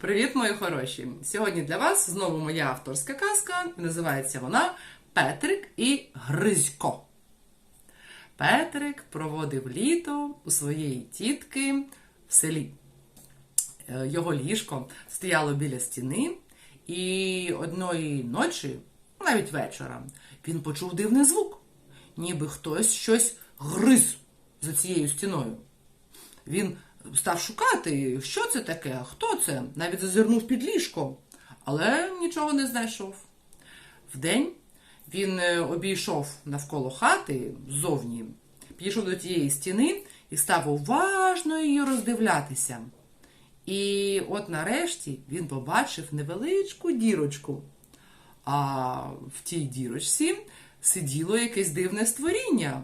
Привіт, мої хороші! Сьогодні для вас знову моя авторська казка. Називається вона Петрик і Гризько. Петрик проводив літо у своєї тітки в селі. Е, Його ліжко стояло біля стіни, і одної ночі, навіть вечора, він почув дивний звук, ніби хтось щось гриз за цією стіною. Він став шукати, що це таке, хто це, навіть зазирнув під ліжко, але нічого не знайшов. Вдень він е, обійшов навколо хати ззовні, підійшов до тієї стіни і став уважно її роздивлятися. І от нарешті він побачив невеличку дірочку. А в тій дірочці сиділо якесь дивне створіння.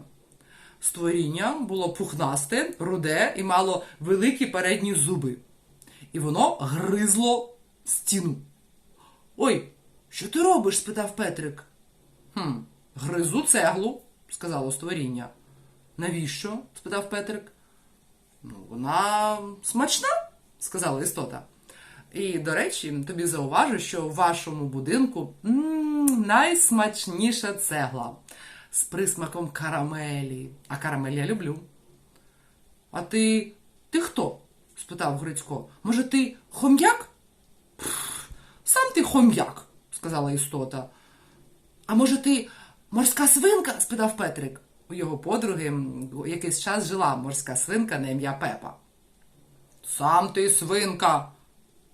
Створіння було пухнасте, руде і мало великі передні зуби. І воно гризло стіну. Ой, що ти робиш? спитав Петрик. Хм, гризу цеглу, сказало створіння. Навіщо? спитав Петрик. Ну, вона смачна, сказала істота. І, до речі, тобі зауважу, що в вашому будинку найсмачніша цегла з присмаком карамелі. А карамель я люблю. А ти. ти хто? спитав Грицько. Може, ти хом'як? Сам ти хом'як, сказала істота. А може, ти морська свинка? спитав Петрик. У його подруги якийсь час жила морська свинка на ім'я Пепа. Сам ти свинка,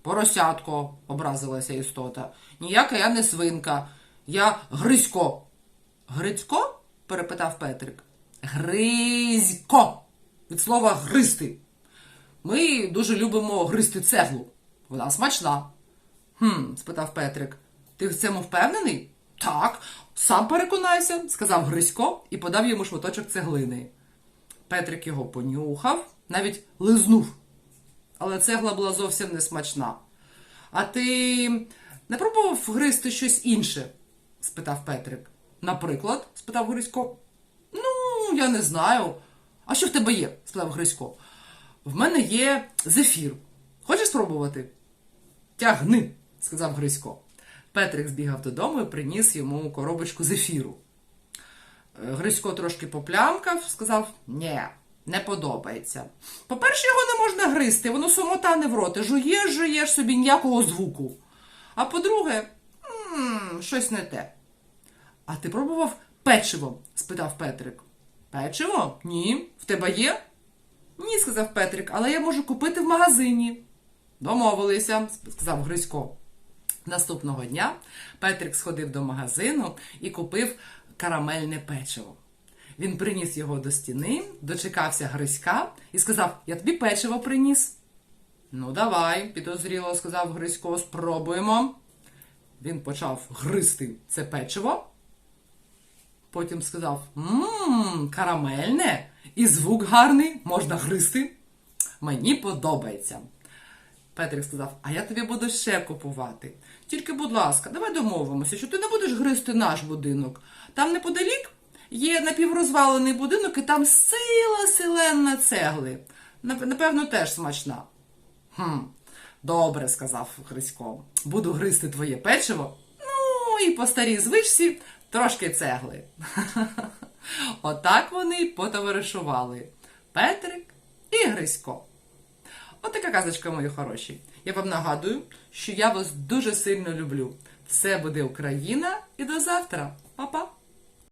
поросятко, образилася істота. Ніяка я не свинка, я Гризько. Грицько? перепитав Петрик. Гризько. Від слова гризти. Ми дуже любимо гризти цеглу. Вона смачна. Хм, спитав Петрик. Ти в цьому впевнений? Так, сам переконайся, сказав Гризько і подав йому шматочок цеглини. Петрик його понюхав, навіть лизнув. Але цегла була зовсім не смачна. А ти не пробував гризти щось інше? спитав Петрик. Наприклад, спитав Грисько. Ну, я не знаю. А що в тебе є? спитав Грисько. В мене є зефір. Хочеш спробувати? Тягни, сказав Грисько. Петрик збігав додому і приніс йому коробочку зефіру. Е, Грисько трошки поплямкав, сказав: Ні, не подобається. По-перше, його не можна гризти, воно самотане в роти. Жуєш, жуєш собі ніякого звуку. А по-друге, щось не те. А ти пробував печиво? спитав Петрик. Печиво? Ні. В тебе є? Ні, сказав Петрик, але я можу купити в магазині. Домовилися, сказав Грисько. Наступного дня Петрик сходив до магазину і купив карамельне печиво. Він приніс його до стіни, дочекався Гриська і сказав: Я тобі печиво приніс. Ну, давай, підозріло сказав Грисько, спробуємо. Він почав гризти це печиво. Потім сказав: Ммм, карамельне, і звук гарний, можна гризти. Мені подобається. Петрик сказав: А я тобі буду ще купувати. Тільки, будь ласка, давай домовимося, що ти не будеш гризти наш будинок. Там неподалік є напіврозвалений будинок, і там сила селенна цегли. Напевно, теж смачна. Хм, добре, сказав Хрисько. Буду гризти твоє печиво. Ну, і по старій звичці трошки цегли. Отак вони й потоваришували. Петрик і Грисько. Отака казочка, мої хороші. Я вам нагадую, що я вас дуже сильно люблю. Все буде Україна і до завтра. Па-па!